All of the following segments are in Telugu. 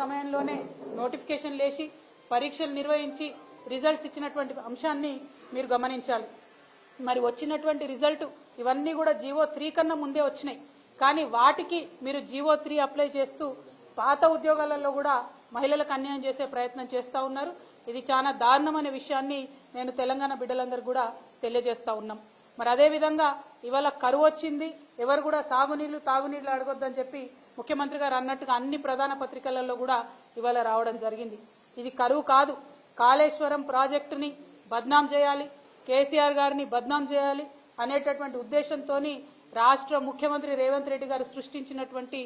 సమయంలోనే నోటిఫికేషన్ లేచి పరీక్షలు నిర్వహించి రిజల్ట్స్ ఇచ్చినటువంటి అంశాన్ని మీరు గమనించాలి. మరి వచ్చినటువంటి రిజల్ట్ ఇవన్నీ కూడా జీవో త్రీ కన్నా ముందే వచ్చినాయి. కానీ వాటికి మీరు జీవో త్రీ అప్లై చేస్తూ పాత ఉద్యోగాలలో కూడా మహిళలకు అన్యాయం చేసే ప్రయత్నం చేస్తూ ఉన్నారు. ఇది చాలా దారుణమైన విషయాన్ని నేను తెలంగాణ బిడ్డలందరూ కూడా తెలియజేస్తా ఉన్నాం. మరి అదే విధంగా ఇవాళ కరువు వచ్చింది ఎవరు కూడా సాగునీళ్ళు తాగునీళ్ళు అడగొద్దని చెప్పి ముఖ్యమంత్రి గారు అన్నట్టుగా అన్ని ప్రధాన పత్రికలలో కూడా ఇవాళ రావడం జరిగింది. ఇది కరువు కాదు. కాళేశ్వరం ప్రాజెక్టుని బద్నాం చేయాలి కేసీఆర్ గారిని బద్నాం చేయాలి అనేటటువంటి ఉద్దేశంతో రాష్ట్ర ముఖ్యమంత్రి రేవంత్ రెడ్డి గారు సృష్టించినటువంటి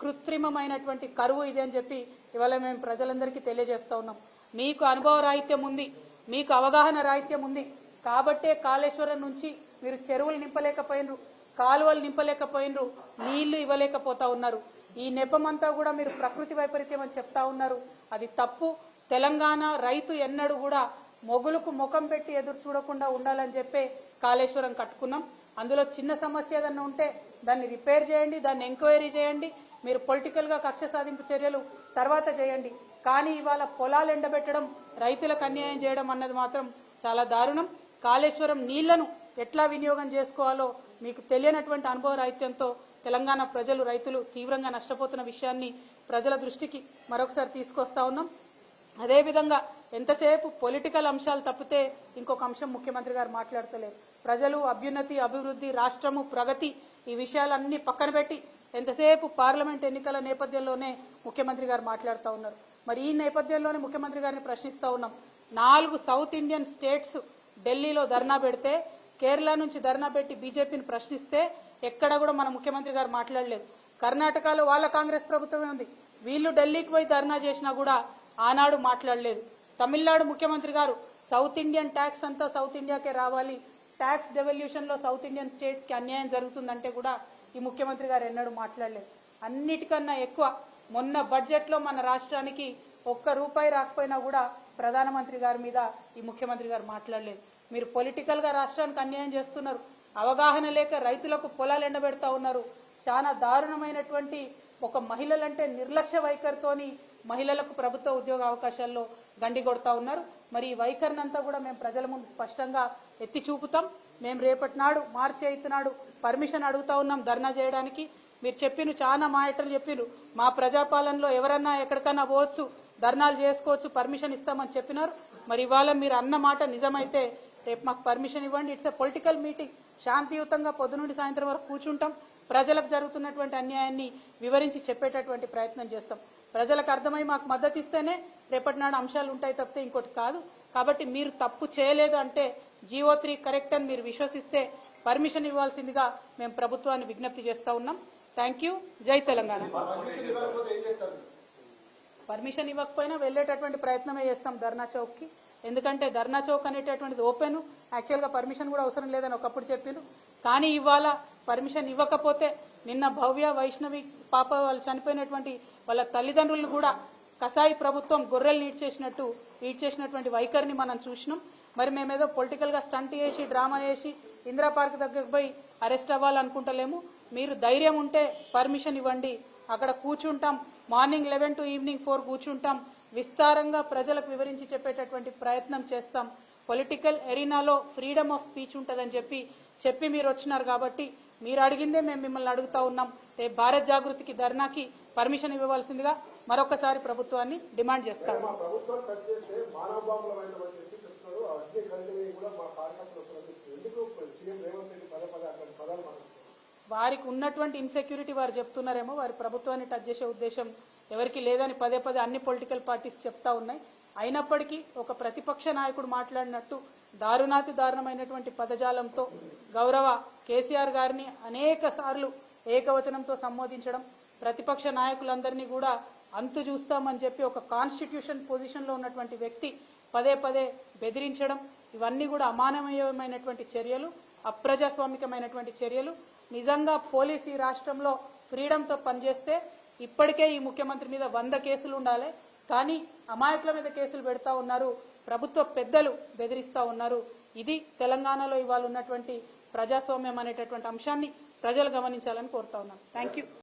కృత్రిమమైనటువంటి కరువు ఇది అని చెప్పి ఇవాళ మేము ప్రజలందరికీ తెలియజేస్తా ఉన్నాం. మీకు అనుభవ రాహిత్యం ఉంది మీకు అవగాహన రాహిత్యం ఉంది. కాబట్టే కాళేశ్వరం నుంచి మీరు చెరువులు నింపలేకపోయినరు కాలువలు నింపలేకపోయినరు నీళ్ళు ఇవ్వలేకపోతా ఉన్నారు. ఈ నెపమంతా కూడా మీరు ప్రకృతి వైపరీత్యం అని చెప్తా ఉన్నారు. అది తప్పు. తెలంగాణ రైతు ఎన్నడూ కూడా మొగులకు ముఖం పెట్టి ఎదురు చూడకుండా ఉండాలని చెప్పే కాళేశ్వరం కట్టుకున్నాం. అందులో చిన్న సమస్య ఏదన్నా ఉంటే దాన్ని రిపేర్ చేయండి దాన్ని ఎంక్వైరీ చేయండి. మీరు పొలిటికల్గా కక్ష సాధింపు చర్యలు తర్వాత చేయండి. కానీ ఇవాళ పొలాలు ఎండబెట్టడం రైతులకు అన్యాయం చేయడం అన్నది మాత్రం చాలా దారుణం. కాళేశ్వరం నీళ్ళను ఎట్లా వినియోగం చేసుకోవాలో మీకు తెలియనటువంటి అనుభవ రాహిత్యంతో తెలంగాణ ప్రజలు రైతులు తీవ్రంగా నష్టపోతున్న విషయాన్ని ప్రజల దృష్టికి మరొకసారి తీసుకొస్తా ఉన్నాం. అదేవిధంగా ఎంతసేపు పొలిటికల్ అంశాలు తప్పితే ఇంకొక అంశం ముఖ్యమంత్రి గారు మాట్లాడతలేరు. ప్రజలు అభ్యున్నతి అభివృద్ధి రాష్ట్రము ప్రగతి ఈ విషయాలన్నీ పక్కన పెట్టి ఎంతసేపు పార్లమెంట్ ఎన్నికల నేపథ్యంలోనే ముఖ్యమంత్రి గారు మాట్లాడుతూ ఉన్నారు. మరి ఈ నేపథ్యంలోనే ముఖ్యమంత్రి గారిని ప్రశ్నిస్తూ ఉన్నాం. నాలుగు సౌత్ ఇండియన్ స్టేట్స్ ఢిల్లీలో ధర్నా పెడితే కేరళ నుంచి ధర్నా పెట్టి బీజేపీని ప్రశ్నిస్తే ఎక్కడ కూడా మన ముఖ్యమంత్రి గారు మాట్లాడలేదు. కర్ణాటకలో వాళ్ళ కాంగ్రెస్ ప్రభుత్వమే ఉంది. వీళ్ళు ఢిల్లీకి పోయి ధర్నా చేసినా కూడా ఆనాడు మాట్లాడలేదు. తమిళనాడు ముఖ్యమంత్రి గారు సౌత్ ఇండియన్ ట్యాక్స్ అంతా సౌత్ ఇండియాకే రావాలి. ట్యాక్స్ డెవల్యూషన్లో సౌత్ ఇండియన్ స్టేట్స్కి అన్యాయం జరుగుతుందంటే కూడా ఈ ముఖ్యమంత్రి గారు ఎన్నడూ మాట్లాడలేదు. అన్నిటికన్నా ఎక్కువ మొన్న బడ్జెట్లో మన రాష్ట్రానికి ఒక్క రూపాయి రాకపోయినా కూడా ప్రధానమంత్రి గారి మీద ఈ ముఖ్యమంత్రి గారు మాట్లాడలేదు. మీరు పొలిటికల్గా రాష్ట్రానికి అన్యాయం చేస్తున్నారు. అవగాహన లేక రైతులకు పొలాలు ఎండబెడతా ఉన్నారు. చాలా దారుణమైనటువంటి ఒక మహిళలంటే నిర్లక్ష్య వైఖరితోని మహిళలకు ప్రభుత్వ ఉద్యోగ అవకాశాల్లో గండి కొడతా ఉన్నారు. మరి ఈ వైఖరినంతా కూడా మేము ప్రజల ముందు స్పష్టంగా ఎత్తి చూపుతాం. మేము రేపటి నాడు మార్చి ఎయిత్ నాడు పర్మిషన్ అడుగుతా ఉన్నాం ధర్నా చేయడానికి. మీరు చెప్పిన చాలా మాటలు చెప్పిరు మా ప్రజాపాలనలో ఎవరన్నా ఎక్కడికన్నా పోవచ్చు ధర్నాలు చేసుకోవచ్చు పర్మిషన్ ఇస్తామని చెప్పినారు. మరి ఇవాళ మీరు అన్న మాట నిజమైతే రేపు మాకు పర్మిషన్ ఇవ్వండి. It's a political meeting. శాంతియుతంగా పొద్దు నుండి సాయంత్రం వరకు కూర్చుంటాం. ప్రజలకు జరుగుతున్నటువంటి అన్యాయాన్ని వివరించి చెప్పేటటువంటి ప్రయత్నం చేస్తాం. ప్రజలకు అర్థమై మాకు మద్దతు ఇస్తేనే రేపటి నాడు అంశాలు ఉంటాయి తప్పితే ఇంకోటి కాదు. కాబట్టి మీరు తప్పు చేయలేదు అంటే జీవో త్రీ కరెక్ట్ అని మీరు విశ్వసిస్తే పర్మిషన్ ఇవ్వాల్సిందిగా మేము ప్రభుత్వాన్ని విజ్ఞప్తి చేస్తా ఉన్నాం. థ్యాంక్ యూ జై తెలంగాణ. పర్మిషన్ ఇవ్వకపోయినా వెళ్ళేటటువంటి ప్రయత్నమే చేస్తాం ధర్నా చౌక్కి ఎందుకంటే ధర్నా చౌక్ అనేటటువంటిది ఓపెన్. యాక్చువల్గా పర్మిషన్ కూడా అవసరం లేదని ఒకప్పుడు చెప్పారు కానీ ఇవాళ పర్మిషన్ ఇవ్వకపోతే నిన్న భవ్య వైష్ణవి పాప వాళ్ళు చనిపోయినటువంటి వాళ్ళ తల్లిదండ్రులను కూడా కసాయి ప్రభుత్వం గొర్రెలు నీట్ చేసినట్టు ఈడ్ చేసినటువంటి వైఖరిని మనం చూసినాం. మరి మేమేదో పొలిటికల్గా స్టంట్ చేసి డ్రామా చేసి ఇందిరా పార్క్ దగ్గరకు పోయి అరెస్ట్ అవ్వాలనుకుంటలేము. మీరు ధైర్యం ఉంటే పర్మిషన్ ఇవ్వండి. అక్కడ కూర్చుంటాం. Morning eleven to evening four కూర్చుంటాం. విస్తారంగా ప్రజలకు వివరించి చెప్పేటటువంటి ప్రయత్నం చేస్తాం. పొలిటికల్ ఎరీనాలో ఫ్రీడమ్ ఆఫ్ స్పీచ్ ఉంటుందని చెప్పి చెప్పి మీరు వచ్చినారు కాబట్టి మీరు అడిగిందే మేము మిమ్మల్ని అడుగుతా ఉన్నాం. రేపు భారత్ జాగృతికి ధర్నాకి పర్మిషన్ ఇవ్వవలసిందిగా మరొకసారి ప్రభుత్వాన్ని డిమాండ్ చేస్తాము చేస్తే వారికి ఉన్నటువంటి ఇన్సెక్యూరిటీ వారు చెప్తున్నారేమో వారి ప్రభుత్వాన్ని టచ్ చేసే ఉద్దేశం ఎవరికి లేదని పదే పదే అన్ని పొలిటికల్ పార్టీస్ చెప్తా ఉన్నాయి. అయినప్పటికీ ఒక ప్రతిపక్ష నాయకుడు మాట్లాడినట్టు దారుణాతి దారుణమైనటువంటి పదజాలంతో గౌరవ కేసీఆర్ గారిని అనేక సార్లు ఏకవచనంతో సంబోధించడం ప్రతిపక్ష నాయకులందరినీ కూడా అంతు చూస్తామని చెప్పి ఒక కాన్స్టిట్యూషన్ పొజిషన్లో ఉన్నటువంటి వ్యక్తి పదే పదే బెదిరించడం ఇవన్నీ కూడా అమానవీయమైనటువంటి చర్యలు అప్రజాస్వామికమైనటువంటి చర్యలు. నిజంగా పోలీస్ ఈ రాష్ట్రంలో ఫ్రీడంతో పనిచేస్తే ఇప్పటికే ఈ ముఖ్యమంత్రి మీద వంద కేసులు ఉండాలి. కానీ అమాయకుల మీద కేసులు పెడతా ఉన్నారు. ప్రభుత్వ పెద్దలు బెదిరిస్తూ ఉన్నారు. ఇది తెలంగాణలో ఇవాళ ఉన్నటువంటి ప్రజాస్వామ్యం అనేటటువంటి అంశాన్ని ప్రజలు గమనించాలని కోరుతా ఉన్నాను థ్యాంక్ యూ